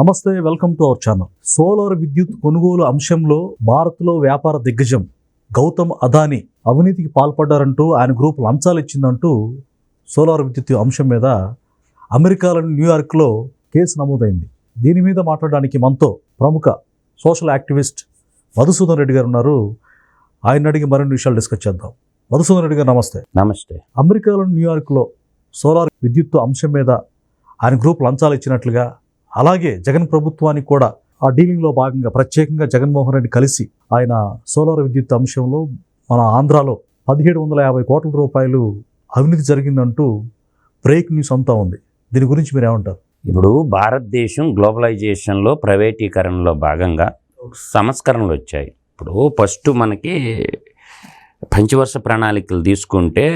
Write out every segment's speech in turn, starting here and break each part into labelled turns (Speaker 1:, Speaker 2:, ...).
Speaker 1: నమస్తే welcome to our channel. Solar విద్యుత్ కొనుగోలు అంశంలో భారత్లో వ్యాపార దిగ్గజం గౌతమ్ అదానీ అవినీతికి పాల్పడ్డారంటూ ఆయన గ్రూప్ లంచాలు ఇచ్చిందంటూ సోలార్ విద్యుత్ అంశం మీద అమెరికాలోని న్యూయార్క్లో కేసు నమోదైంది. దీని మీద మాట్లాడడానికి మనతో ప్రముఖ సోషల్ యాక్టివిస్ట్ మధుసూదన్ రెడ్డి గారు ఉన్నారు. ఆయన అడిగి మరిన్ని విషయాలు డిస్కస్ చేద్దాం. మధుసూదన్ రెడ్డి గారు నమస్తే.
Speaker 2: నమస్తే.
Speaker 1: అమెరికాలోని న్యూయార్క్లో సోలార్ విద్యుత్ అంశం మీద ఆయన గ్రూప్ లంచాలు ఇచ్చినట్లుగా అలాగే జగన్ ప్రభుత్వానికి కూడా ఆ డీలింగ్లో భాగంగా ప్రత్యేకంగా జగన్మోహన్ రెడ్డి కలిసి ఆయన సోలార్ విద్యుత్ అంశంలో మన ఆంధ్రాలో పదిహేడు వందల యాభై కోట్ల రూపాయలు అవినీతి జరిగిందంటూ బ్రేక్ న్యూస్ అంతా ఉంది. దీని గురించి మీరు ఏమంటారు?
Speaker 2: ఇప్పుడు భారతదేశం గ్లోబలైజేషన్లో ప్రైవేటీకరణలో భాగంగా సంస్కరణలు వచ్చాయి. ఇప్పుడు ఫస్ట్ మనకి పంచవర్ష ప్రణాళికలు తీసుకుంటే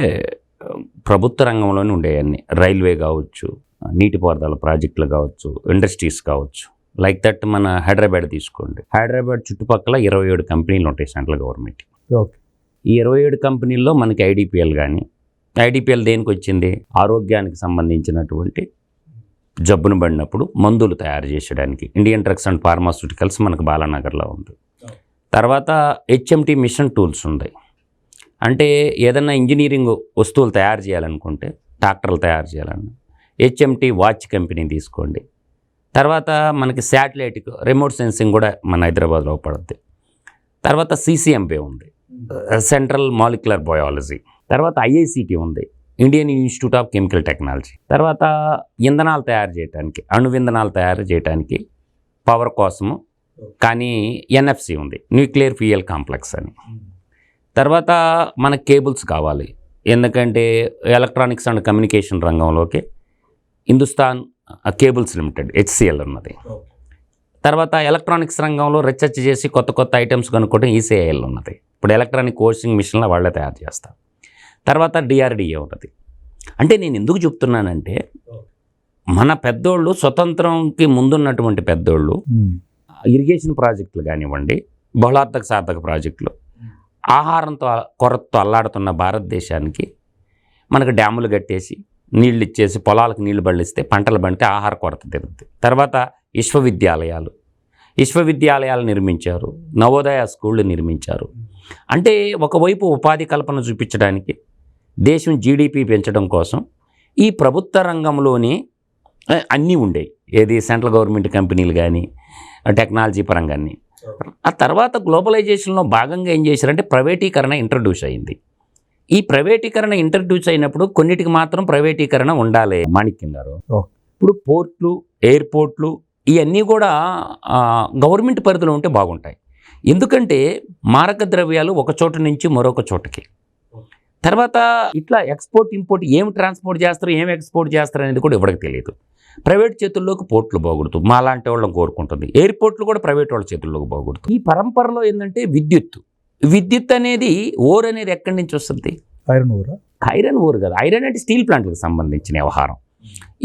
Speaker 2: ప్రభుత్వ రంగంలోనే ఉండేవన్నీ. రైల్వే కావచ్చు నీటిపారుదల ప్రాజెక్టులు కావచ్చు ఇండస్ట్రీస్ కావచ్చు. లైక్ దట్ మన హైదరాబాద్ తీసుకోండి. హైదరాబాద్ చుట్టుపక్కల ఇరవై ఏడు కంపెనీలు ఉంటాయి సెంట్రల్ గవర్నమెంట్
Speaker 1: ఓకే.
Speaker 2: ఈ ఇరవై ఏడు కంపెనీల్లో మనకి ఐడిపిఎల్ కానీ ఐడిపిఎల్ దేనికి వచ్చింది? ఆరోగ్యానికి సంబంధించినటువంటి జబ్బును పడినప్పుడు మందులు తయారు చేసడానికి ఇండియన్ డ్రగ్స్ అండ్ ఫార్మాస్యూటికల్స్ మనకు బాలానగర్లో ఉంది. తర్వాత హెచ్ఎంటి మిషన్ టూల్స్ ఉన్నాయి. అంటే ఏదన్నా ఇంజనీరింగ్ వస్తువులు తయారు చేయాలనుకుంటే ట్రాక్టర్లు తయారు చేయాలన్నా హెచ్ఎంటి వాచ్ కంపెనీ తీసుకోండి. తర్వాత మనకి శాటిలైట్ రిమోట్ సెన్సింగ్ కూడా మన హైదరాబాద్లో పడుద్ది. తర్వాత సిసిఎంబే ఉంది. సెంట్రల్ మాలిక్యులర్ బయాలజీ తర్వాత ఐఐసిటి ఉంది. Indian Institute of Chemical Technology తర్వాత ఇంధనాలు తయారు చేయడానికి అణు ఇంధనాలు తయారు చేయడానికి పవర్ కోసము కానీ ఎన్ఎఫ్సి ఉంది. న్యూక్లియర్ ఫ్యూయల్ కాంప్లెక్స్ అని. తర్వాత మనకు కేబుల్స్ కావాలి. ఎందుకంటే ఎలక్ట్రానిక్స్ అండ్ కమ్యూనికేషన్ రంగంలోకి హిందుస్థాన్ కేబుల్స్ లిమిటెడ్ హెచ్సిఎల్ ఉన్నది తర్వాత ఎలక్ట్రానిక్స్ రంగంలో రీసెర్చ్ చేసి కొత్త కొత్త ఐటమ్స్ కనుక్కోవడం ఈసీఐఎల్ ఉన్నది. ఇప్పుడు ఎలక్ట్రానిక్ వాషింగ్ మిషన్లు వాళ్ళే తయారు చేస్తారు. తర్వాత డిఆర్డిఏ ఉన్నది. అంటే నేను ఎందుకు చెప్తున్నానంటే మన పెద్దోళ్ళు స్వతంత్రంకి ముందున్నటువంటి పెద్దోళ్ళు ఇరిగేషన్ ప్రాజెక్టులు కానివ్వండి బహుళార్థక సార్థక ప్రాజెక్టులు ఆహారంతో కొరతతో అల్లాడుతున్న భారతదేశానికి మనకు డ్యాములు కట్టేసి నీళ్ళు ఇచ్చేసి పొలాలకు నీళ్ళు బళ్ళిస్తే పంటలు పండితే ఆహార కొరత తిరుగుతుంది తర్వాత విశ్వవిద్యాలయాలు. విశ్వవిద్యాలయాలు నిర్మించారు. నవోదయ స్కూళ్ళు నిర్మించారు. అంటే ఒకవైపు ఉపాధి కల్పన చూపించడానికి దేశం జీడిపి పెంచడం కోసం ఈ ప్రభుత్వ రంగంలోనే అన్నీ ఉండేవి ఏది సెంట్రల్ గవర్నమెంట్ కంపెనీలు కానీ టెక్నాలజీ పరంగాన్ని ఆ తర్వాత గ్లోబలైజేషన్లో భాగంగా ఏం చేశారంటే ప్రైవేటీకరణ ఇంట్రడ్యూస్ అయింది. ఈ ప్రైవేటీకరణ ఇంట్రడ్యూస్ అయినప్పుడు కొన్నిటికి మాత్రం ప్రైవేటీకరణ ఉండాలి. మాణిక్యం గారు. ఇప్పుడు పోర్ట్లు ఎయిర్పోర్ట్లు ఇవన్నీ కూడా గవర్నమెంట్ పరిధిలో ఉంటే బాగుంటాయి. ఎందుకంటే మారక ద్రవ్యాలు ఒక చోట నుంచి మరొక చోటకి. తర్వాత ఇట్లా ఎక్స్పోర్ట్ ఇంపోర్ట్ ఏం ట్రాన్స్పోర్ట్ చేస్తారు ఏం ఎక్స్పోర్ట్ చేస్తారు అనేది కూడా ఎవరికి తెలియదు. ప్రైవేట్ చేతుల్లోకి పోర్ట్లు పోకూడదు మా లాంటి వాళ్ళని కోరుకుంటుంది. ఎయిర్పోర్ట్లు కూడా ప్రైవేట్ వాళ్ళ చేతుల్లోకి పోకూడదు ఈ పరంపరలో ఏంటంటే విద్యుత్ విద్యుత్ అనేది ఓర్ అనేది ఎక్కడి నుంచి వస్తుంది?
Speaker 1: ఐరన్ ఊరా
Speaker 2: ఐరన్ ఓర్ కదా. ఐరన్ అంటే స్టీల్ ప్లాంట్లకు సంబంధించిన వ్యవహారం.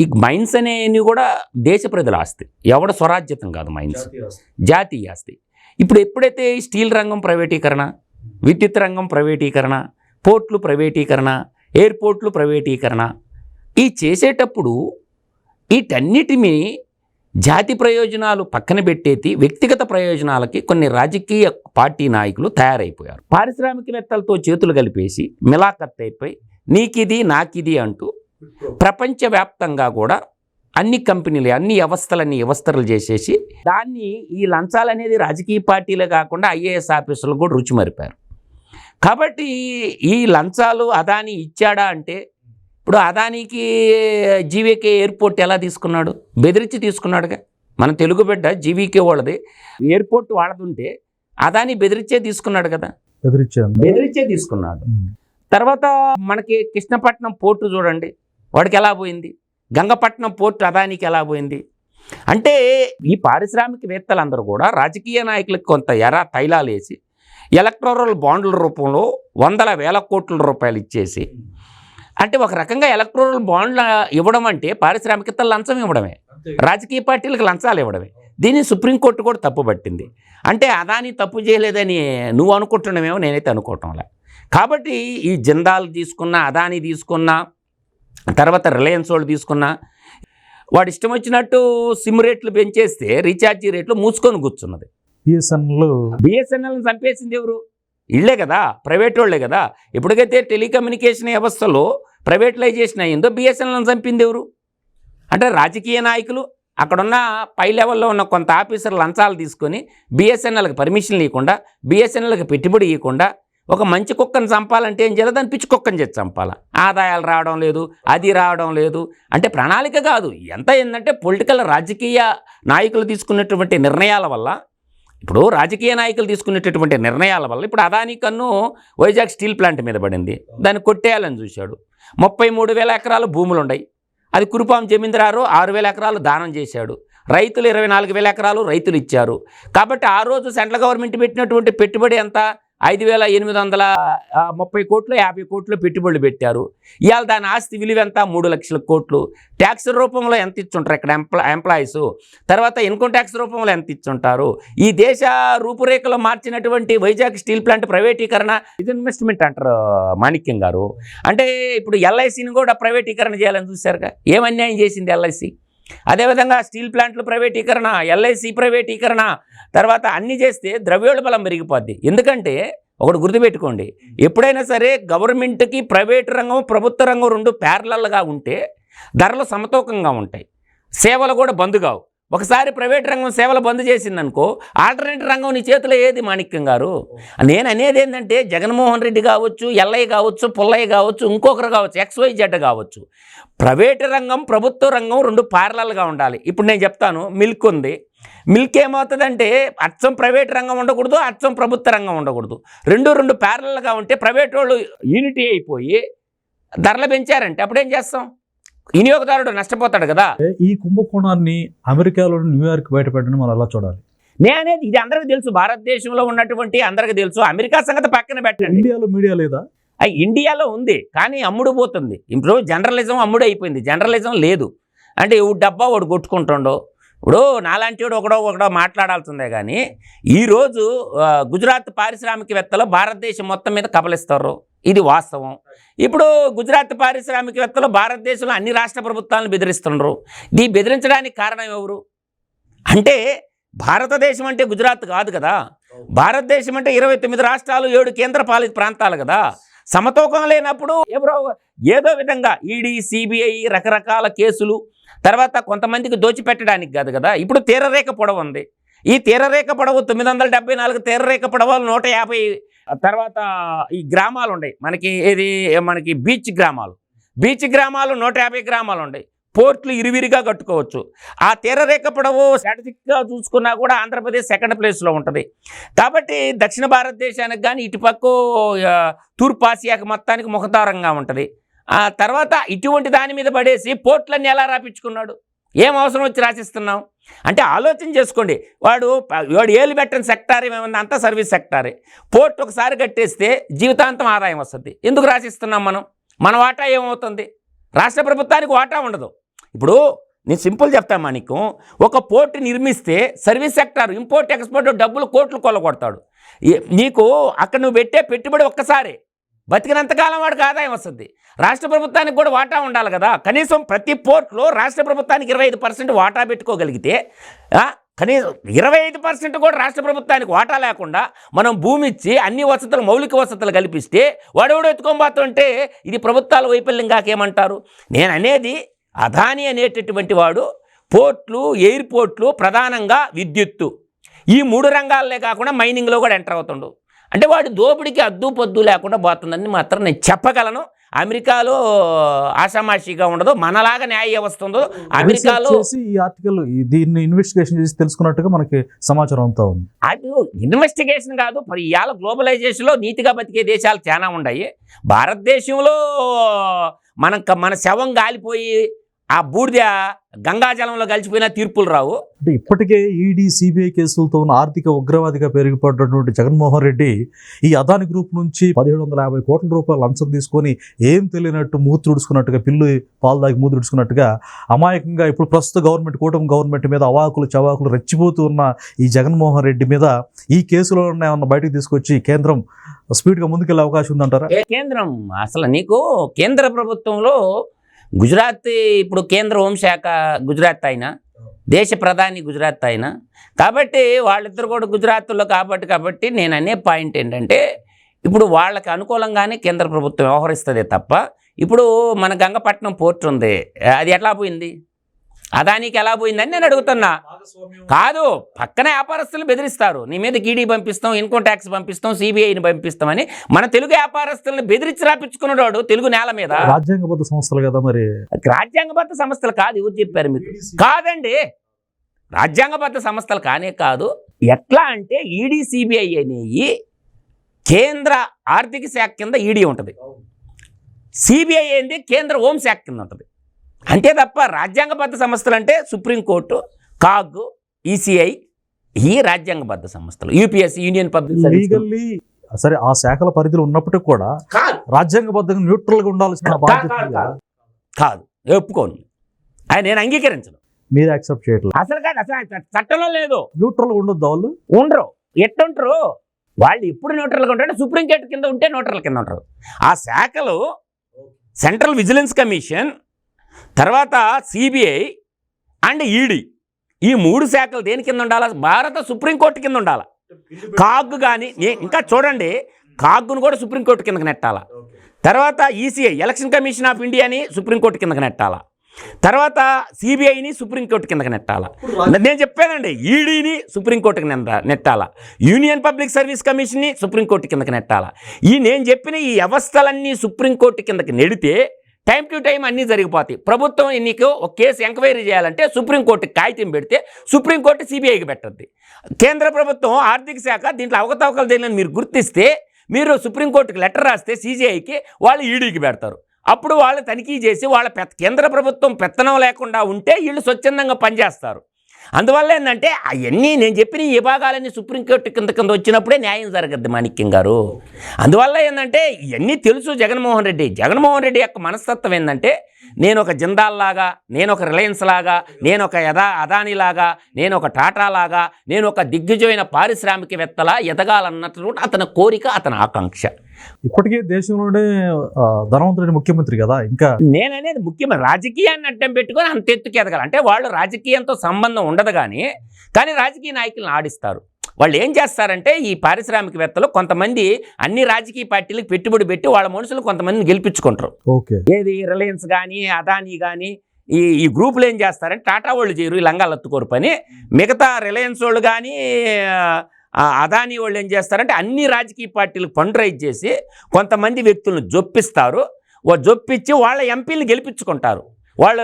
Speaker 2: ఈ మైన్స్ అనేవి కూడా దేశ ప్రజల ఆస్తి. ఎవడ స్వరాజ్యతం కాదు మైన్స్. జాతీయ ఆస్తి. ఇప్పుడు ఎప్పుడైతే స్టీల్ రంగం ప్రైవేటీకరణ విద్యుత్ రంగం ప్రైవేటీకరణ పోర్ట్లు ప్రైవేటీకరణ ఎయిర్పోర్ట్లు ప్రైవేటీకరణ ఈ చేసేటప్పుడు వీటన్నిటిని జాతి ప్రయోజనాలు పక్కన పెట్టేసి వ్యక్తిగత ప్రయోజనాలకి కొన్ని రాజకీయ పార్టీ నాయకులు తయారైపోయారు. పారిశ్రామికవేత్తలతో చేతులు కలిపేసి మిలాఖత్ అయిపోయి నీకిది నాకిది అంటూ ప్రపంచవ్యాప్తంగా కూడా అన్ని కంపెనీలు అన్ని వ్యవస్థలన్నీ వ్యవస్థలు చేసేసి దాన్ని ఈ లంచాలు అనేది రాజకీయ పార్టీలే కాకుండా ఐఏఎస్ ఆఫీసులు కూడా రుచి మరిపారు. కాబట్టి ఈ లంచాలు అదాని ఇచ్చాడా అంటే ఇప్పుడు అదానికి జీవీకే ఎయిర్పోర్ట్ ఎలా తీసుకున్నాడు? బెదిరించి తీసుకున్నాడుగా. మన తెలుగు బిడ్డ జీవీకే వాళ్ళది. ఎయిర్పోర్ట్ వాడదుంటే అదాని బెదిరించే తీసుకున్నాడు కదా. బెదిరించే తీసుకున్నాడు. తర్వాత మనకి కృష్ణపట్నం పోర్టు చూడండి. వాడికి ఎలా పోయింది? గంగపట్నం పోర్టు అదానికి ఎలా పోయింది? అంటే ఈ పారిశ్రామికవేత్తలందరూ కూడా రాజకీయ నాయకులకు కొంత ఎర తైలాలు వేసి ఎలక్ట్రోరల్ బాండ్ల రూపంలో వందల వేల కోట్ల రూపాయలు ఇచ్చేసి అంటే ఒక రకంగా ఎలక్ట్రోరల్ బాండ్ల ఇవ్వడం అంటే పారిశ్రామికవేత్తలు లంచం ఇవ్వడమే. రాజకీయ పార్టీలకు లంచాలు ఇవ్వడమే. దీన్ని సుప్రీంకోర్టు కూడా తప్పు పట్టింది. అంటే అదాని తప్పు చేయలేదని నువ్వు అనుకుంటున్నామేమో నేనైతే అనుకోవటంలే. కాబట్టి ఈ జిందాల్ తీసుకున్న అదాని తీసుకున్న తర్వాత రిలయన్స్ వాళ్ళు తీసుకున్న వాడు ఇష్టం వచ్చినట్టు సిమ్ రేట్లు పెంచేస్తే రీఛార్జీ రేట్లు మూసుకొని కూర్చున్నది.
Speaker 1: బిఎస్ఎన్ఎల్
Speaker 2: బిఎస్ఎన్ఎల్ని చంపేసింది ఎవరు? ఇళ్ళే కదా ప్రైవేట్ వాళ్ళే కదా. ఎప్పటికైతే టెలికమ్యూనికేషన్ వ్యవస్థలో ప్రైవేటలైజేషన్ అయ్యిందో బిఎస్ఎన్ఎల్ని చంపింది ఎవరు? అంటే రాజకీయ నాయకులు అక్కడున్న పై లెవెల్లో ఉన్న కొంత ఆఫీసర్లు లంచాలు తీసుకొని బిఎస్ఎన్ఎల్కి పర్మిషన్ ఇవ్వకుండా బిఎస్ఎన్ఎల్కి పెట్టుబడి ఇవ్వకుండా ఒక మంచి కుక్కను చంపాలంటే ఏం చేయాలి? దాన్ని పిచ్చి కుక్కని చేసి చంపాలా. ఆదాయాలు రావడం లేదు అది రావడం లేదు. అంటే ప్రణాళిక కాదు. ఎంత ఏంటంటే పొలిటికల్ రాజకీయ నాయకులు తీసుకున్నటువంటి నిర్ణయాల వల్ల ఇప్పుడు రాజకీయ నాయకులు తీసుకునేటటువంటి నిర్ణయాల వల్ల ఇప్పుడు అదానీ కన్ను వైజాగ్ స్టీల్ ప్లాంట్ మీద పడింది. దాన్ని కొట్టేయాలని చూశాడు. ముప్పై మూడు వేల ఎకరాలు భూములు ఉన్నాయి. అది కురుపాం జమీందారు ఆరు వేల ఎకరాలు దానం చేశాడు. రైతులు ఇరవై నాలుగు వేల ఎకరాలు రైతులు ఇచ్చారు. కాబట్టి ఆ రోజు సెంట్రల్ గవర్నమెంట్ పెట్టినటువంటి పెట్టుబడి ఎంత? ఐదు వేల ఎనిమిది వందల ముప్పై కోట్లు యాభై కోట్లు పెట్టుబడులు పెట్టారు. ఇవాళ దాని ఆస్తి విలువ ఎంత? మూడు లక్షల కోట్లు. ట్యాక్స్ రూపంలో ఎంత ఇచ్చుంటారు ఇక్కడ ఎంప్లా ఎంప్లాయీస్ తర్వాత ఇన్కమ్ ట్యాక్స్ రూపంలో ఎంత ఇచ్చుంటారు? ఈ దేశ రూపురేఖలు మార్చినటువంటి వైజాగ్ స్టీల్ ప్లాంట్ ప్రైవేటీకరణ ఇది ఇన్వెస్ట్మెంట్ అంటారు మాణిక్యం గారు. అంటే ఇప్పుడు ఎల్ఐసిని కూడా ప్రైవేటీకరణ చేయాలని చూశారుగా. ఏం అన్యాయం చేసింది ఎల్ఐసి? అదేవిధంగా స్టీల్ ప్లాంట్లు ప్రైవేటీకరణ ఎల్ఐసి ప్రైవేటీకరణ తర్వాత అన్ని చేస్తే ద్రవ్యోల్బలం పెరిగిపోద్ది. ఎందుకంటే ఒకటి గుర్తుపెట్టుకోండి ఎప్పుడైనా సరే గవర్నమెంట్కి ప్రైవేటు రంగం ప్రభుత్వ రంగం రెండు ప్యారలల్గా ఉంటే ధరలు సమతూకంగా ఉంటాయి. సేవలు కూడా బంద్ కావు. ఒకసారి ప్రైవేట్ రంగం సేవలు బంద్ చేసిందనుకో ఆల్టర్నేటివ్ రంగం నీ చేతిలో ఏది మాణిక్యం గారు? నేను అనేది ఏంటంటే జగన్మోహన్ రెడ్డి కావచ్చు ఎల్ఐ కావచ్చు పుల్లయ్య కావచ్చు ఇంకొకరు కావచ్చు ఎక్స్వై జెడ్ కావచ్చు. ప్రైవేట్ రంగం ప్రభుత్వ రంగం రెండు ప్యారలల్గా ఉండాలి. ఇప్పుడు నేను చెప్తాను మిల్క్ ఉంది. మిల్క్ ఏమవుతుందంటే అచ్చం ప్రైవేట్ రంగం ఉండకూడదు అచ్చం ప్రభుత్వ రంగం ఉండకూడదు. రెండు రెండు ప్యారలల్గా ఉంటే ప్రైవేట్ వాళ్ళు యూనిటీ అయిపోయి ధరలు పెంచారంటే అప్పుడేం చేస్తాం? వినియోగదారుడు నష్టపోతాడు కదా.
Speaker 1: ఈ కుంభకోణాన్ని అమెరికాలోని న్యూయార్క్ బయటపెట్టడం మనం ఎలా చూడాలి?
Speaker 2: నేను అనేది ఇది అందరికీ తెలుసు. భారతదేశంలో ఉన్నటువంటి అందరికీ తెలుసు. అమెరికా సంగతి పక్కన పెట్టండి.
Speaker 1: ఇండియాలో మీడియా లేదా?
Speaker 2: ఇండియాలో ఉంది. కానీ అమ్ముడు పోతుంది. ఇప్పుడు జర్నలిజం అమ్ముడు అయిపోయింది. జర్నలిజం లేదు. అంటే డబ్బా ఒకడు కొట్టుకుంటుండో ఇప్పుడు నాలాంటి వాడు ఒకడో ఒకడో మాట్లాడాల్సిందే కానీ ఈరోజు గుజరాత్ పారిశ్రామికవేత్తలు భారతదేశం మొత్తం మీద కబలిస్తారు. ఇది వాస్తవం. ఇప్పుడు గుజరాత్ పారిశ్రామికవేత్తలు భారతదేశంలో అన్ని రాష్ట్ర ప్రభుత్వాలను బెదిరిస్తున్నారు ఇది బెదిరించడానికి కారణం ఎవరు? అంటే భారతదేశం అంటే గుజరాత్ కాదు కదా. భారతదేశం అంటే ఇరవై తొమ్మిది రాష్ట్రాలు ఏడు కేంద్ర పాలిత ప్రాంతాలు కదా. సమతూకం లేనప్పుడు ఎవరో ఏదో విధంగా ఈడీ సిబిఐ రకరకాల కేసులు తర్వాత కొంతమందికి దోచిపెట్టడానికి కాదు కదా. ఇప్పుడు తీరరేఖ పొడవు ఉంది. ఈ తీరరేఖ పొడవు తొమ్మిది వందల డెబ్బై నాలుగు తీరరేఖ పొడవలు నూట యాభై తర్వాత ఈ గ్రామాలు ఉన్నాయి మనకి ఏది? మనకి బీచ్ గ్రామాలు. బీచ్ గ్రామాలు నూట యాభై గ్రామాలు ఉన్నాయి పోర్ట్లు ఇరువిరిగా కట్టుకోవచ్చు. ఆ తీరరేఖ పొడవు స్ట్రాటజిక్గా చూసుకున్నా కూడా ఆంధ్రప్రదేశ్ సెకండ్ ప్లేస్లో ఉంటుంది. కాబట్టి దక్షిణ భారతదేశానికి కానీ ఇటుపక్క తూర్పు ఆసియాకి మొత్తానికి ముఖతారంగా ఉంటుంది. ఆ తర్వాత ఇటువంటి దాని మీద పడేసి పోర్ట్లన్నీ ఎలా రాపించుకున్నాడు? ఏం అవసరం వచ్చి రాసిస్తున్నాం అంటే ఆలోచన చేసుకోండి. వాడు వాడు ఏలు పెట్టని సెక్టార్ ఏమైంది? అంతా సర్వీస్ సెక్టారే. పోర్ట్ ఒకసారి కట్టేస్తే జీవితాంతం ఆదాయం వస్తుంది. ఎందుకు రాసిస్తున్నాం మనం? మన వాటా ఏమవుతుంది? రాష్ట్ర ప్రభుత్వానికి వాటా ఉండదు. ఇప్పుడు నేను సింపుల్ చెప్తాను మాణిక్యం ఒక పోర్టు నిర్మిస్తే సర్వీస్ సెక్టార్ ఇంపోర్ట్ ఎక్స్పోర్ట్ డబ్బులు కోట్లు కొల్లగొడతాడు. నీకు అక్కడ నువ్వు పెట్టే పెట్టుబడి ఒక్కసారే. బతికినంతకాలం వాడికి ఆదాయం వస్తుంది. రాష్ట్ర ప్రభుత్వానికి కూడా వాటా ఉండాలి కదా. కనీసం ప్రతి పోర్ట్లో రాష్ట్ర ప్రభుత్వానికి ఇరవై ఐదు పర్సెంట్ వాటా పెట్టుకోగలిగితే కనీసం ఇరవై ఐదు పర్సెంట్ కూడా రాష్ట్ర ప్రభుత్వానికి వాటా లేకుండా మనం భూమి ఇచ్చి అన్ని వసతులు మౌలిక వసతులు కల్పిస్తే వాడెవడు ఎత్తుకోబోతుంటే ఇది ప్రభుత్వాల వైఫల్యం కాకేమంటారు? నేను అనేది అదాని అనేటటువంటి వాడు పోర్ట్లు ఎయిర్పోర్ట్లు ప్రధానంగా విద్యుత్తు. ఈ మూడు రంగాలే కాకుండా మైనింగ్లో కూడా ఎంటర్ అవుతుండు. అంటే వాడి దోపిడికి అద్దు పొద్దు లేకుండా పోతుందని మాత్రం నేను చెప్పగలను. అమెరికాలో ఆషామాషిగా ఉండదు మనలాగా న్యాయ వ్యవస్థ ఉందో అమెరికాలో
Speaker 1: ఈ ఆర్టికల్ దీన్ని ఇన్వెస్టిగేషన్ చేసి తెలుసుకున్నట్టుగా మనకి సమాచారం అంతా ఉంది.
Speaker 2: అది ఇన్వెస్టిగేషన్ కాదు మరి ఇవాళ గ్లోబలైజేషన్లో నీతిగా బతికే దేశాలు చాలా ఉన్నాయి. భారతదేశంలో మనం మన శవం గాలిపోయి ఆ బూడిద గంగాజలంలో కలిసిపోయినా తీర్పులు రావు.
Speaker 1: అంటే ఇప్పటికే ఈడీ సిబిఐ కేసులతో ఉన్న ఆర్థిక ఉగ్రవాదిగా పెరిగిపడినటువంటి జగన్మోహన్ రెడ్డి ఈ అదాని గ్రూప్ నుంచి పదిహేడు వందల యాభై కోట్ల రూపాయలు లంచం తీసుకొని ఏం తెలియనట్టు మూతి తుడుచుకున్నట్టుగా పిల్లు పాలు దాగి మూతి తుడుచుకున్నట్టుగా అమాయకంగా ఇప్పుడు ప్రస్తుత గవర్నమెంట్ కూటమి గవర్నమెంట్ మీద అవాకులు చవాకులు రెచ్చిపోతూ ఉన్న ఈ జగన్మోహన్ రెడ్డి మీద ఈ కేసులో ఉన్న బయటకు తీసుకొచ్చి కేంద్రం స్పీడ్గా ముందుకెళ్ళే అవకాశం ఉందంటారా?
Speaker 2: కేంద్రం? అసలు నీకు కేంద్ర ప్రభుత్వంలో గుజరాత్ ఇప్పుడు కేంద్ర హోంశాఖ గుజరాత్ అయినా దేశ ప్రధాని గుజరాత్ అయినా కాబట్టి వాళ్ళిద్దరు కూడా గుజరాత్లో కాబట్టి కాబట్టి నేను అనే పాయింట్ ఏంటంటే ఇప్పుడు వాళ్ళకి అనుకూలంగానే కేంద్ర ప్రభుత్వం వ్యవహరిస్తుంది తప్ప ఇప్పుడు మన గంగపట్నం పోర్ట్ ఉంది. అది ఎట్లా పోయింది? అదానికి ఎలా పోయిందని నేను అడుగుతున్నా. కాదు పక్కనే వ్యాపారస్తులు బెదిరిస్తారు. నీ మీద ఈడీ పంపిస్తాం ఇన్కమ్ ట్యాక్స్ పంపిస్తాం సిబిఐని పంపిస్తామని. మన తెలుగు వ్యాపారస్తులను బెదిరించి రాపించుకున్నాడు తెలుగు నేల మీద.
Speaker 1: రాజ్యాంగబద్ధ సంస్థలు కదా మరి?
Speaker 2: రాజ్యాంగబద్ధ సంస్థలు కాదు ఎవరు చెప్పారు మీకు? కాదండి. రాజ్యాంగబద్ధ సంస్థలు కానే కాదు. ఎట్లా అంటే ఈడీ సిబిఐ అనేవి కేంద్ర ఆర్థిక శాఖ కింద ఈడీ ఉంటుంది. సిబిఐ ఏంది? కేంద్ర హోంశాఖ కింద ఉంటుంది. అంతే తప్ప రాజ్యాంగబద్ధ సంస్థలు అంటే సుప్రీంకోర్టు కాగ్ ఈసీఐ ఈ రాజ్యాంగబద్ధ సంస్థలు యూపీఎస్సీ యూనియన్ పబ్లిక్
Speaker 1: లీగల్లీ సరే ఆ శాఖల పరిధిలో ఉన్నప్పటికీ కూడా రాజ్యాంగబద్ధంగా న్యూట్రల్గా ఉండాల్సిన
Speaker 2: కాదు,
Speaker 1: బాధ్యత
Speaker 2: కాదు, ఒప్పుకోను. అది నేను అంగీకరించను.
Speaker 1: మీరు యాక్సెప్ట్ చేయట్లేదు.
Speaker 2: అసలు కాదు అసలు ఆయన చట్టంలో లేదు.
Speaker 1: న్యూట్రల్ ఉండొద్దు వాళ్ళు?
Speaker 2: ఉండరు. ఎట్టుంటారు వాళ్ళు ఎప్పుడు న్యూట్రల్గా ఉంటారు సుప్రీం కోర్టు కింద ఉంటే న్యూట్రల్ కింద ఉంటారు. ఆ శాఖలు సెంట్రల్ విజిలెన్స్ కమిషన్ తర్వాత సిబిఐ అండ్ ఈడీ. ఈ మూడు శాఖలు దేని కింద ఉండాలా? భారత సుప్రీంకోర్టు కింద ఉండాలి? కాగ్ కానీ ఇంకా చూడండి. కాగ్ను కూడా సుప్రీంకోర్టు కిందకి నెట్టాలా? తర్వాత ఈసీఐ ఎలక్షన్ కమిషన్ ఆఫ్ ఇండియాని సుప్రీంకోర్టు కిందకి నెట్టాలా? తర్వాత సిబిఐని సుప్రీంకోర్టు కిందకి నెట్టాలా? నేను చెప్పానండి ఈడీని సుప్రీంకోర్టుకి నెంద- నెట్టాలా? యూనియన్ పబ్లిక్ సర్వీస్ కమిషన్ని సుప్రీంకోర్టు కిందకి నెట్టాలా? ఈ నేను చెప్పిన ఈ వ్యవస్థలన్నీ సుప్రీంకోర్టు కిందకి నెడితే టైం టు టైం అన్నీ జరిగిపోతాయి. ప్రభుత్వం నీకు ఒక కేసు ఎంక్వైరీ చేయాలంటే సుప్రీంకోర్టుకి కాగితం పెడితే సుప్రీంకోర్టు సిబిఐకి పెట్టద్ది. కేంద్ర ప్రభుత్వం ఆర్థిక శాఖ దీంట్లో అవకతవకలు తెలియని మీరు గుర్తిస్తే మీరు సుప్రీంకోర్టుకి లెటర్ రాస్తే సీజీఐకి వాళ్ళు ఈడీకి పెడతారు. అప్పుడు వాళ్ళు తనిఖీ చేసి వాళ్ళ కేంద్ర ప్రభుత్వం పెత్తనం లేకుండా ఉంటే వీళ్ళు స్వచ్ఛందంగా పనిచేస్తారు. అందువల్ల ఏంటంటే అవన్నీ నేను చెప్పిన ఈ విభాగాలన్నీ సుప్రీంకోర్టు కింద కింద వచ్చినప్పుడే న్యాయం జరగద్ది మాణిక్యం గారు. అందువల్ల ఏంటంటే ఇవన్నీ తెలుసు జగన్మోహన్ రెడ్డి. జగన్మోహన్ రెడ్డి యొక్క మనస్తత్వం ఏంటంటే నేను ఒక జిందాల్లాగా నేను ఒక రిలయన్స్ లాగా నేను ఒక యదా అదాని లాగా నేను ఒక టాటా లాగా నేను ఒక దిగ్గజమైన పారిశ్రామికవేత్తలా ఎదగాలన్నట్టు అతని కోరిక అతని ఆకాంక్ష.
Speaker 1: ఇప్పటికే దేశంలోనే ఆ, ధనవంతుడైన ముఖ్యమంత్రి కదా ఇంకా
Speaker 2: నేననేది ముఖ్యమైన రాజకీయాన్ని అడ్డం పెట్టుకొని అంత ఎత్తుకు ఎదగాలి. అంటే వాళ్ళు రాజకీయంతో సంబంధం ఉండదు కానీ కానీ రాజకీయ నాయకులను ఆడిస్తారు. వాళ్ళు ఏం చేస్తారంటే ఈ పారిశ్రామికవేత్తలు కొంతమంది అన్ని రాజకీయ పార్టీలకు పెట్టుబడి పెట్టి వాళ్ళ మనుషులు కొంతమందిని గెలిపించుకుంటారు.
Speaker 1: ఓకే.
Speaker 2: ఏది రిలయన్స్ కానీ అదానీ కానీ ఈ ఈ గ్రూపులు ఏం చేస్తారంటే టాటా వాళ్ళు చేయరు ఈ లంగాలు అత్తుకోరు పని. మిగతా రిలయన్స్ వాళ్ళు కానీ అదానీ వాళ్ళు ఏం చేస్తారంటే అన్ని రాజకీయ పార్టీలకు ఫండ్ రైజ్ చేసి కొంతమంది వ్యక్తులను జొప్పిస్తారు. జొప్పించి వాళ్ళ ఎంపీలు గెలిపించుకుంటారు. వాళ్ళు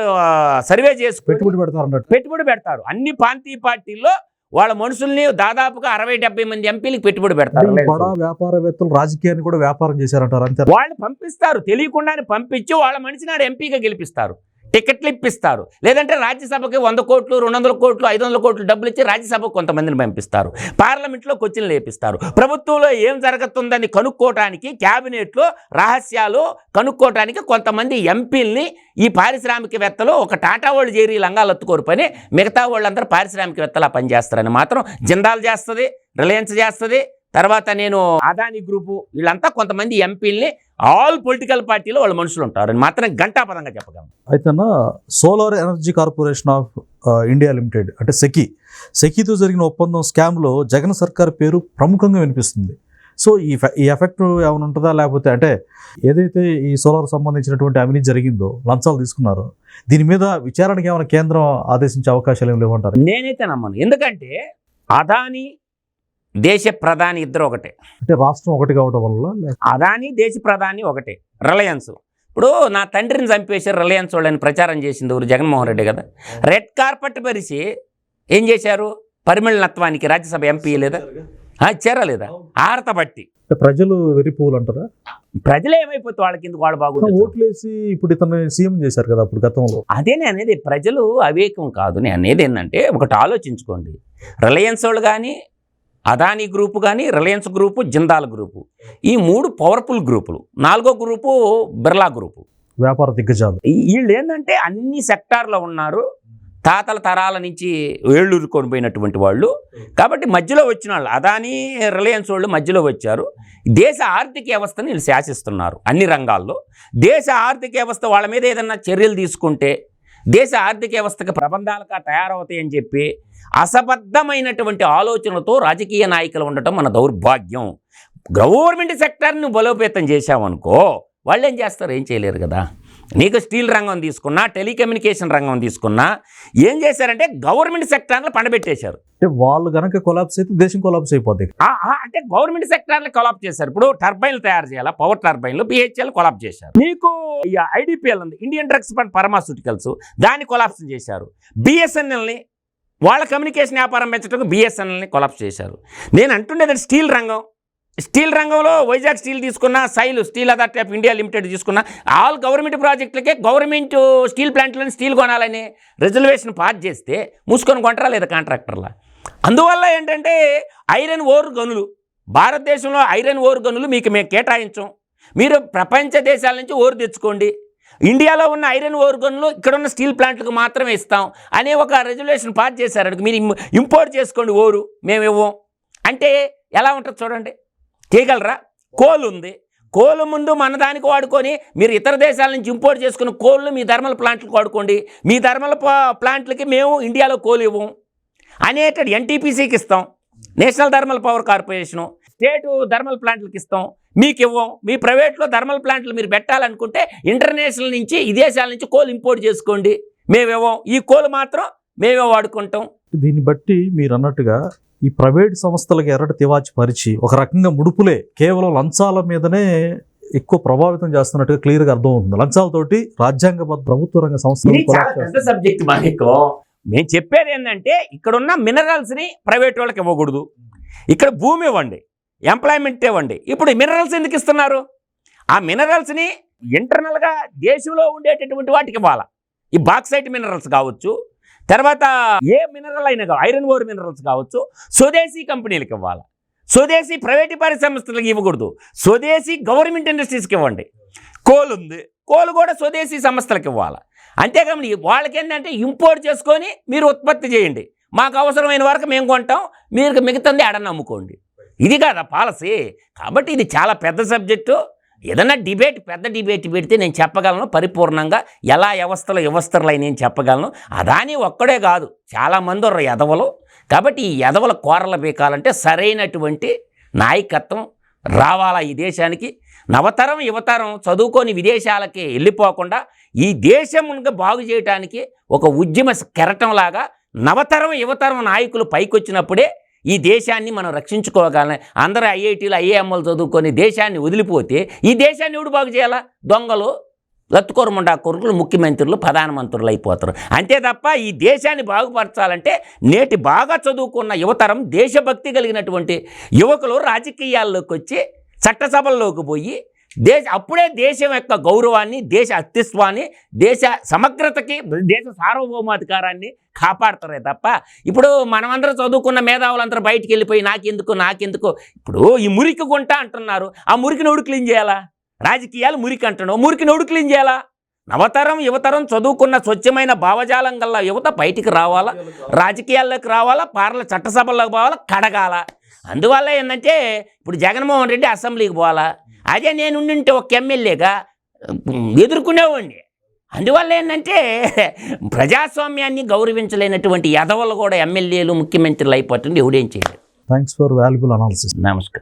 Speaker 2: సర్వే చేసి
Speaker 1: పెట్టుబడి పెడతారు
Speaker 2: పెట్టుబడి పెడతారు. అన్ని ప్రాంతీయ పార్టీల్లో వాళ్ళ మనుషుల్ని దాదాపుగా అరవై డెబ్బై మంది ఎంపీలకు పెట్టుబడి పెడతారు.
Speaker 1: బడా. వ్యాపారవేత్తలు రాజకీయాన్ని కూడా వ్యాపారం చేశారంటారు అంతే.
Speaker 2: వాళ్ళు పంపిస్తారు. తెలియకుండానే పంపించి వాళ్ళ మనిషి నాడు ఎంపీగా గెలిపిస్తారు. టికెట్లు ఇప్పిస్తారు. లేదంటే రాజ్యసభకి వంద కోట్లు రెండు వందల కోట్లు ఐదు వందల కోట్లు డబ్బులు ఇచ్చి రాజ్యసభకు కొంతమందిని పంపిస్తారు. పార్లమెంట్లో కొచ్చిని లేపిస్తారు. ప్రభుత్వంలో ఏం జరుగుతుందని కనుక్కోవటానికి క్యాబినెట్లో రహస్యాలు కనుక్కోవటానికి కొంతమంది ఎంపీల్ని ఈ పారిశ్రామికవేత్తలు ఒక టాటా వాళ్ళు చేరి లంగాలు అత్తుకోరు పని మిగతా వాళ్ళందరూ పారిశ్రామికవేత్తలా పనిచేస్తారని మాత్రం జిందాల్ చేస్తుంది రిలయన్స్ చేస్తుంది తర్వాత నేను అదాని గ్రూపు వీళ్ళంతా కొంతమంది ఎంపీల్ని ఆల్ పొలిటికల్ పార్టీలో వాళ్ళ మనుషులు ఉంటారు. మాత్రం గంటాపదంగా చెప్పగలను.
Speaker 1: అయితే Solar Energy Corporation of India Limited అంటే సెకి. సెకీతో జరిగిన ఒప్పందం స్కామ్లో జగన్ సర్కార్ పేరు ప్రముఖంగా వినిపిస్తుంది. సో ఈ ఈ ఎఫెక్ట్ ఏమైనా ఉంటుందా? లేకపోతే అంటే ఏదైతే ఈ సోలార్ సంబంధించినటువంటి అవినీతి జరిగిందో లంచాలు తీసుకున్నారో దీని మీద విచారణకి ఏమైనా కేంద్రం ఆదేశించే అవకాశాలు ఏమి లేవంటారు?
Speaker 2: నేనైతే నమ్మను. ఎందుకంటే అదాని దేశ ప్రధాని ఇద్దరు ఒకటే.
Speaker 1: అంటే రాష్ట్రం ఒకటి కావడం వల్ల
Speaker 2: అదాని దేశ ప్రధాని ఒకటే రిలయన్స్. ఇప్పుడు నా తండ్రిని చంపేశారు రిలయన్స్ వాళ్ళని ప్రచారం చేసింది ఊరు జగన్మోహన్ రెడ్డి కదా. రెడ్ కార్పెట్ పరిచి ఏం చేశారు? పరిమళ నత్వానికి రాజ్యసభ ఎంపీ లేదా? ఆ, ఇచ్చారా లేదా ఆరత బట్టి
Speaker 1: ప్రజలు వెర్రిపోవులు అంటారా?
Speaker 2: ప్రజలు ఏమైపోతే వాళ్ళకి ఎందుకు వాళ్ళు బాగుంటుంది
Speaker 1: ఓట్లేసి ఇప్పుడు ఇతను సీఎం చేశారు కదా అప్పుడు గతంలో.
Speaker 2: అదే అనేది ప్రజలు అవేకం కాదు. నేను అనేది ఏంటంటే ఒకటి ఆలోచించుకోండి. రిలయన్స్ వాళ్ళు కానీ అదానీ గ్రూపు కానీ రిలయన్స్ గ్రూపు జిందాల్ గ్రూపు. ఈ మూడు పవర్ఫుల్ గ్రూపులు. నాలుగో గ్రూపు బిర్లా గ్రూపు.
Speaker 1: వ్యాపార దిగ్గజాలు.
Speaker 2: వీళ్ళు ఏంటంటే అన్ని సెక్టార్లో ఉన్నారు. తాతల తరాల నుంచి ఏళ్ళూరుకొని పోయినటువంటి వాళ్ళు. కాబట్టి మధ్యలో వచ్చిన వాళ్ళు అదాని రిలయన్స్ వాళ్ళు మధ్యలో వచ్చారు. దేశ ఆర్థిక వ్యవస్థను వీళ్ళు శాసిస్తున్నారు అన్ని రంగాల్లో. దేశ ఆర్థిక వ్యవస్థ వాళ్ళ మీద ఏదన్నా చర్యలు తీసుకుంటే దేశ ఆర్థిక వ్యవస్థకు ప్రబంధాలుగా తయారవుతాయని చెప్పి అసబద్ధమైనటువంటి ఆలోచనలతో రాజకీయ నాయకులు ఉండటం మన దౌర్భాగ్యం. గవర్నమెంట్ సెక్టార్ని బలోపేతం చేశామనుకో వాళ్ళు ఏం చేస్తారు? ఏం చేయలేరు కదా? నీకు స్టీల్ రంగం తీసుకున్నా టెలికమ్యూనికేషన్ రంగం తీసుకున్నా ఏం చేశారంటే గవర్నమెంట్ సెక్టార్లో పండబెట్టేశారు.
Speaker 1: అంటే వాళ్ళు గనక కొలాప్స్ అయితే దేశం కొలాప్స్ అయిపోద్ది.
Speaker 2: ఆ, అంటే గవర్నమెంట్ సెక్టార్లు కొలాప్ చేశారు. ఇప్పుడు టర్బైన్లు తయారు చేయాలా? పవర్ టర్బైన్లు పిహెచ్ఎల్ కొలాప్ చేశారు. నీకు ఐడిపిఎల్ ఉంది ఇండియన్ డ్రగ్స్ అండ్ ఫార్మాస్యూటికల్స్ దాన్ని కొలాప్స్ చేశారు. బిఎస్ఎన్ఎల్ని వాళ్ళ కమ్యూనికేషన్ వ్యాపారం పెంచడానికి బిఎస్ఎన్ఎల్ని కొలాప్స్ చేశారు. నేను అంటుండేది స్టీల్ రంగం స్టీల్ రంగంలో వైజాగ్ స్టీల్ తీసుకున్న SAIL Steel Authority of India Limited తీసుకున్న ఆల్ గవర్నమెంట్ ప్రాజెక్టులకే గవర్నమెంట్ స్టీల్ ప్లాంట్లను స్టీల్ కొనాలని రిజర్వేషన్ పాస్ చేస్తే మూసుకొని కొంటారా లేదా కాంట్రాక్టర్లా? అందువల్ల ఏంటంటే ఐరన్ ఓర్ గనులు భారతదేశంలో ఐరన్ ఓర్ గనులు మీకు మేము కేటాయించం. మీరు ప్రపంచ దేశాల నుంచి ఓరు తెచ్చుకోండి. ఇండియాలో ఉన్న ఐరన్ ఓర్ గన్లు ఇక్కడ ఉన్న స్టీల్ ప్లాంట్లకు మాత్రమే ఇస్తాం అనే ఒక రెజల్యూషన్ పాస్ చేశారు. మీరు ఇంపోర్ట్ చేసుకోండి ఓరు మేము ఇవ్వం. అంటే ఎలా ఉంటుంది చూడండి. చేయగలరా కోల్ ఉంది. కోలు ముందు మన దానికి వాడుకొని మీరు ఇతర దేశాల నుంచి ఇంపోర్ట్ చేసుకున్న కోళ్ళు మీ ధర్మల ప్లాంట్లకు వాడుకోండి. మీ ధర్మల ప- ప్లాంట్లకి మేము ఇండియాలో కోలు ఇవ్వం. అనేటది ఎన్టీపీసీకి ఇస్తాం. National Thermal Power Corporation. State thermal ప్లాంట్లకు ఇస్తాం. మీకు ఇవ్వం. మీ ప్రైవేట్లో థర్మల్ ప్లాంట్లు మీరు పెట్టాలనుకుంటే ఇంటర్నేషనల్ నుంచి ఈ దేశాల నుంచి కోల్ ఇంపోర్ట్ చేసుకోండి. మేము ఇవ్వం ఈ కోల్ మాత్రం మేమే వాడుకుంటాం.
Speaker 1: దీన్ని బట్టి మీరు అన్నట్టుగా ఈ ప్రైవేట్ సంస్థలకు ఎర్రటి తివాచి పరిచి ఒక రకంగా ముడుపులే కేవలం లంచాల మీదనే ఎక్కువ ప్రభావితం చేస్తున్నట్టుగా క్లియర్గా అర్థం అవుతుంది లంచాలతోటి రాజ్యాంగబద్ధ ప్రభుత్వ రంగ సంస్థలు.
Speaker 2: సబ్జెక్ట్ మాకు మేము చెప్పేది ఏంటంటే ఇక్కడ ఉన్న మినరల్స్ని ప్రైవేట్ వాళ్ళకి ఇవ్వకూడదు. ఇక్కడ భూమి ఇవ్వండి ఎంప్లాయ్మెంట్ ఇవ్వండి. ఇప్పుడు మినరల్స్ ఎందుకు ఇస్తున్నారు? ఆ మినరల్స్ని ఇంటర్నల్గా దేశంలో ఉండేటటువంటి వాటికి ఇవ్వాలి? ఈ బాక్సైట్ మినరల్స్ కావచ్చు తర్వాత ఏ మినరల్ అయినా కావచ్చు ఐరన్ ఓర్ మినరల్స్ కావచ్చు స్వదేశీ కంపెనీలకు ఇవ్వాలి. స్వదేశీ ప్రైవేట్ పరిశ్రమస్తులకు ఇవ్వకూడదు. స్వదేశీ గవర్నమెంట్ ఇండస్ట్రీస్కి ఇవ్వండి. కోల్ ఉంది. కోల్ కూడా స్వదేశీ సంస్థలకు ఇవ్వాలి. అంతేకాని వాళ్ళకి ఏంటంటే ఇంపోర్ట్ చేసుకొని మీరు ఉత్పత్తి చేయండి. మాకు అవసరమైన వరకు మేము కొంటాం. మీరు మిగతాది ఎడని అమ్ముకోండి ఇది కాదా పాలసీ? కాబట్టి ఇది చాలా పెద్ద సబ్జెక్టు. ఏదైనా డిబేట్ పెద్ద డిబేట్ పెడితే నేను చెప్పగలను పరిపూర్ణంగా. ఎలా వ్యవస్థలు వ్యవస్థలు నేను చెప్పగలను? అదాని ఒక్కడే కాదు చాలామంది ఉన్నారు ఎదవలు కాబట్టి ఈ ఎదవల కోరలు బీకాలంటే సరైనటువంటి నాయకత్వం రావాలా ఈ దేశానికి? నవతరం యువతరం చదువుకొని విదేశాలకి వెళ్ళిపోకుండా ఈ దేశం బాగు చేయడానికి ఒక ఉద్యమ కెరటంలాగా నవతరం యువతరం నాయకులు పైకొచ్చినప్పుడే ఈ దేశాన్ని మనం రక్షించుకోగలం. అందరూ ఐఐటీలు ఐఏఎంలు చదువుకొని దేశాన్ని వదిలిపోతే ఈ దేశాన్ని ఎవడు బాగు చేయాలా? దొంగలు లత్తుకొరముండా కొరకులు ముఖ్యమంత్రులు ప్రధానమంత్రులు అయిపోతారు. అంతే తప్ప ఈ దేశాన్ని బాగుపరచాలంటే నేటి బాగా చదువుకున్న యువతరం దేశభక్తి కలిగినటువంటి యువకులు రాజకీయాల్లోకి వచ్చి చట్టసభల్లోకి పోయి దేశ అప్పుడే దేశం యొక్క గౌరవాన్ని దేశ అస్తిత్వాన్ని దేశ సమగ్రతకి దేశ సార్వభౌమాధికారాన్ని కాపాడతారే తప్ప ఇప్పుడు మనమందరం చదువుకున్న మేధావులందరూ బయటికి వెళ్ళిపోయి నాకెందుకు నాకెందుకు? ఇప్పుడు ఈ మురికి గుంట అంటున్నారు. ఆ మురికి నోడు క్లీన్ చేయాలా? రాజకీయాలు మురికి అంటున్నావు. మురికి నోడు క్లీన్ చేయాలా? నవతరం యువతరం చదువుకున్న స్వచ్ఛమైన భావజాలం గల్లా యువత బయటికి రావాలా? రాజకీయాల్లోకి రావాలా? పార్ల చట్టసభల్లోకి పోవాలా? కడగాల? అందువల్ల ఏంటంటే ఇప్పుడు జగన్మోహన్ రెడ్డి అసెంబ్లీకి పోవాలా? అదే నేను ఉండింటే ఒక ఎమ్మెల్యేగా ఎదుర్కొనేవాడిని. అందువల్ల ఏంటంటే ప్రజాస్వామ్యాన్ని గౌరవించలేనటువంటి ఎదవలు కూడా ఎమ్మెల్యేలు ముఖ్యమంత్రులు అయిపోతుంది ఎవడేం చేయలేదు
Speaker 1: థ్యాంక్స్ ఫర్ వాల్యుబుల్ అనాలిసిస్
Speaker 2: నమస్కారం.